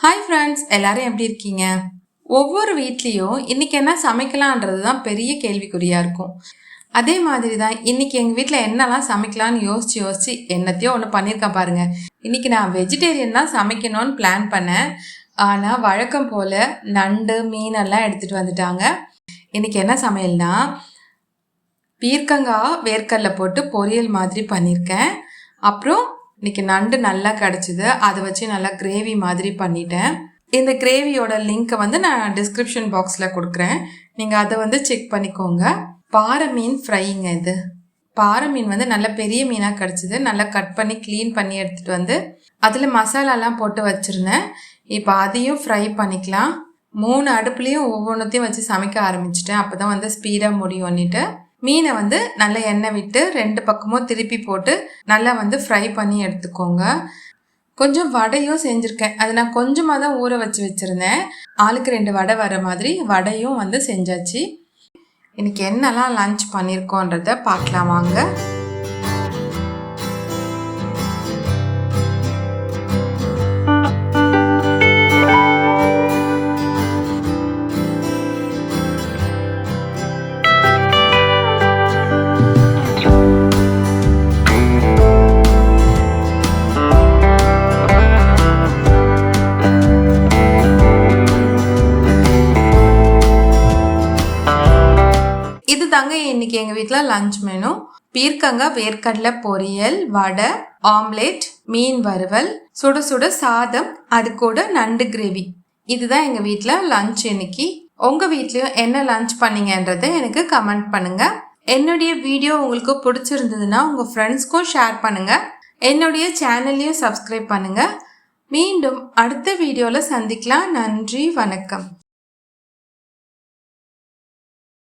Hi friends எல்லாரும் எப்படி இருக்கீங்க? ஒவ்வொரு வீட்லேயும் இன்றைக்கி என்ன சமைக்கலான்றது தான் பெரிய கேள்விக்குறியாக இருக்கும். அதே மாதிரி தான் இன்னைக்கு எங்கள் வீட்டில் என்னெல்லாம் சமைக்கலாம்னு யோசித்து யோசித்து என்னத்தையோ ஒன்று பண்ணியிருக்கேன் பாருங்க. இன்றைக்கி நான் வெஜிடேரியன் தான் சமைக்கணும்னு பிளான் பண்ணேன். ஆனால் வழக்கம் போல் நண்டு மீனெல்லாம் எடுத்துகிட்டு வந்துட்டாங்க. இன்றைக்கி என்ன சமையல்னா பீர்க்கங்காய் வேர்க்கடலை போட்டு பொரியல் மாதிரி பண்ணியிருக்கேன். அப்புறம் இன்னைக்கு நண்டு நல்லா கிடச்சிது. அதை வச்சு நல்லா கிரேவி மாதிரி பண்ணிட்டேன். இந்த கிரேவியோட லிங்க்கை வந்து நான் டிஸ்கிரிப்ஷன் பாக்ஸில் கொடுக்குறேன். நீங்கள் அதை வந்து செக் பண்ணிக்கோங்க. பாறை மீன் ஃப்ரைங்க இது. பாறை மீன் வந்து நல்ல பெரிய மீனாக கிடச்சிது. நல்லா கட் பண்ணி க்ளீன் பண்ணி எடுத்துகிட்டு வந்து அதில் மசாலாலாம் போட்டு வச்சுருந்தேன். இப்போ அதையும் ஃப்ரை பண்ணிக்கலாம். மூணு அடுப்புலேயும் ஒவ்வொன்றத்தையும் வச்சு சமைக்க ஆரம்பிச்சிட்டேன். அப்போ தான் வந்து ஸ்பீடாக முடியும்னுட்டு. மீனை வந்து நல்லா எண்ணெய் விட்டு ரெண்டு பக்கமும் திருப்பி போட்டு நல்லா வந்து ஃப்ரை பண்ணி எடுத்துக்கோங்க. கொஞ்சம் வடையும் செஞ்சுருக்கேன். அது நான் கொஞ்சமாக தான் ஊற வச்சு வச்சுருந்தேன். ஆளுக்கு ரெண்டு வடை வர மாதிரி வடையும் வந்து செஞ்சாச்சு. இன்னைக்கு என்னெல்லாம் லஞ்ச் பண்ணியிருக்கோன்றத பார்க்கலாம் வாங்க. இது தாங்க இன்னைக்கு எங்கள் வீட்டில் லஞ்ச் மெனு பீர்க்கங்காய் வேர்க்கடலை பொரியல் வடை ஆம்லேட் மீன் வறுவல் சுட சுட சாதம் அது கூட நண்டு கிரேவி. இதுதான் எங்கள் வீட்டில் லஞ்ச் இன்னைக்கு. உங்கள் வீட்லேயும் என்ன லஞ்ச் பண்ணீங்கன்றதை எனக்கு கமெண்ட் பண்ணுங்க. என்னுடைய வீடியோ உங்களுக்கு பிடிச்சிருந்ததுன்னா உங்கள் ஃப்ரெண்ட்ஸ்க்கும் ஷேர் பண்ணுங்க. என்னுடைய சேனல்லையும் சப்ஸ்கிரைப் பண்ணுங்க. மீண்டும் அடுத்த வீடியோவில் சந்திக்கலாம். நன்றி வணக்கம்.